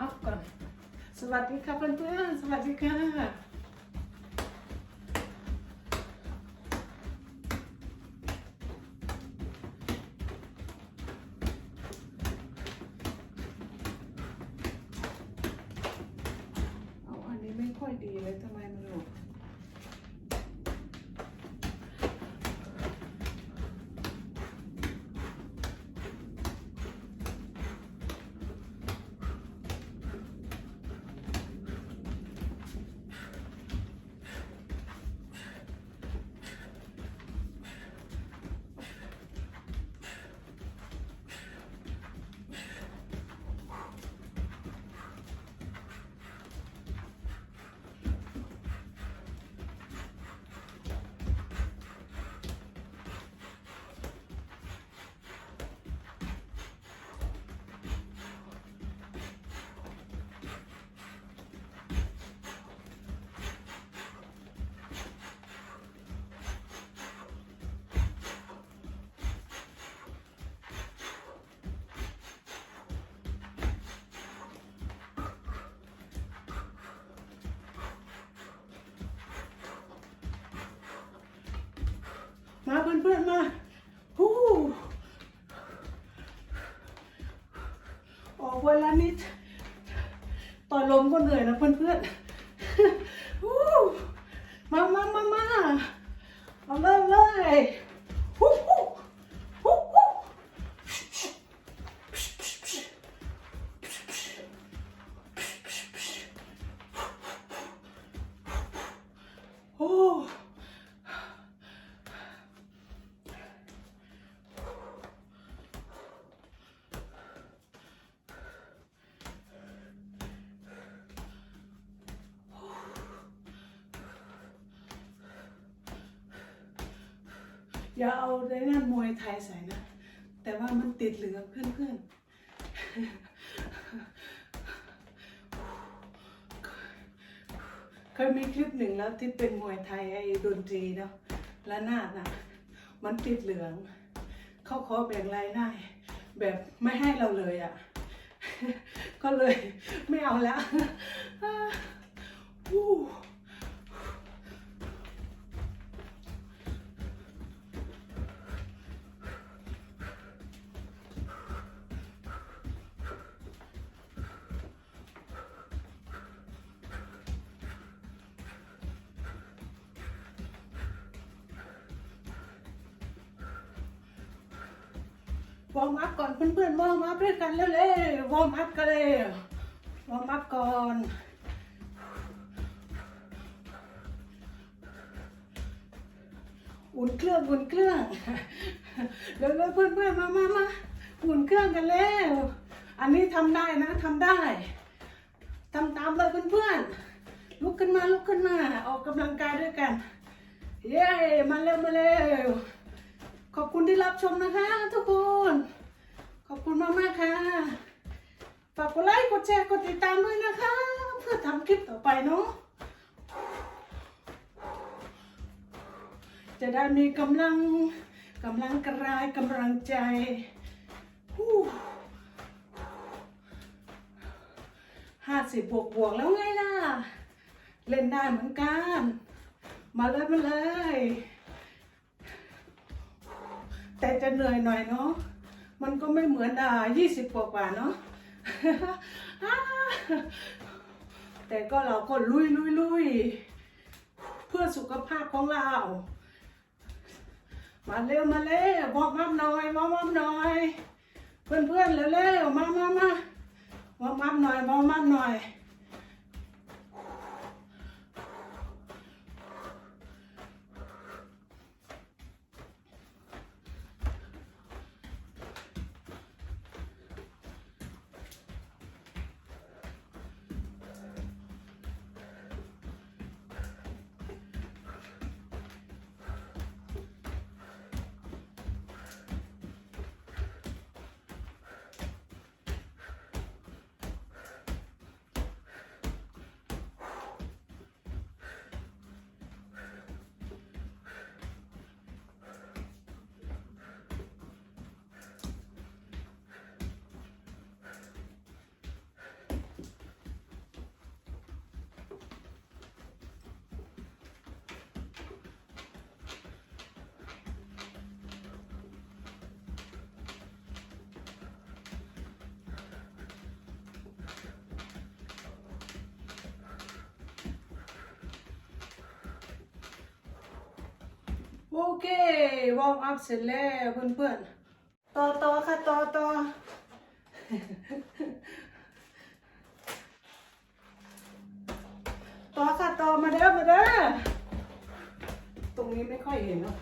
อัพก่อน สวัสดีค่ะเพื่อนๆ สวัสดีค่ะ เอาอันนี้ไม่ค่อยดีเลยทำไมมันหลุด มาเพื่อนๆมาฮู้ออกวันละนิด ต่อยลมก็เหนื่อยนะเพื่อนๆฮู้มามามามาเอาเริ่มเลยฮู้ฮู้ฮู้ฮู้โอ้ อย่าเอาในนั่นมวยไทยใส่นะ แต่ว่ามันติดเหลืองเพื่อนๆเคยมีคลิปหนึ่งแล้วที่เป็นมวยไทยไอ้ดนตรีเนาะและนาดน่ะ มันติดเหลือง เขาขอแบ่งรายได้ แบบไม่ให้เราเลยอะ ก็เลยไม่เอาแล้ว วอร์มอัพก่อนเพื่อนๆวอร์มอัพด้วยกันเร็วๆวอร์มอัพกันเลยวอร์มอัพก่อนอุ่นเครื่องอุ่นเครื่องเร็วๆเพื่อนๆมามามาอุ่นเครื่องกันแล้วอันนี้ทำได้นะทำได้ทำตามเลยเพื่อนๆลุกขึ้นมาลุกขึ้นมาออกกำลังกายด้วยกัน เย้มาเร็วมาเร็ว ขอบคุณที่รับชมนะคะ ทุกคน ขอบคุณมากมากค่ะ ฝากกดไลค์ กดแชร์ กดติดตามด้วยนะคะ เพื่อทำคลิปต่อไปเนาะ จะได้มีกำลังกำลังกระายกำลังใจห้าสิบบวกบวกแล้วไงล่ะ เล่นได้เหมือนกัน มาเลยมาเลย แต่จะเหนื่อยหน่อยเนาะมันก็ไม่เหมือนอ่ายี่สิบกว่าเนาะแต่ก็เราก็ลุยลุยลุยเพื่อสุขภาพของเรา มาเร็วมาเร็วบอกมับหน่อยบอกมับหน่อย เพื่อนเพื่อนๆเร็วมามามาบอกมับหน่อยบอกมับหน่อย เควอร์มอัพเสร็จแล้วเพื่อนๆ ต่อต่อค่ะต่อต่อต่อค่ะต่อมาเด้อมาเด้อตรงนี้ไม่ค่อยเห็นเนาะ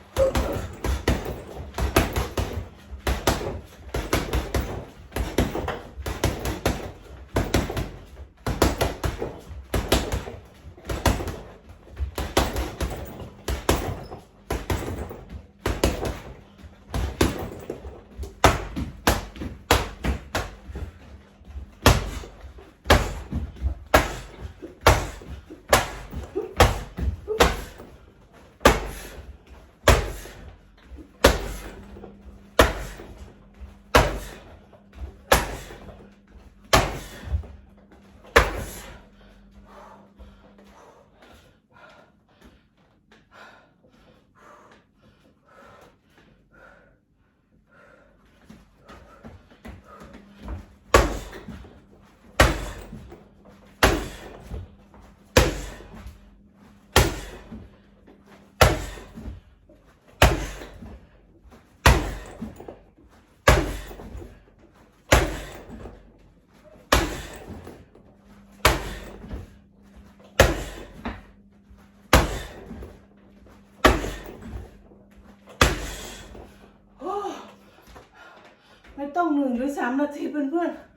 โอ้ไม่ ต้องหนึ่งหรือสามนาทีเพื่อนๆ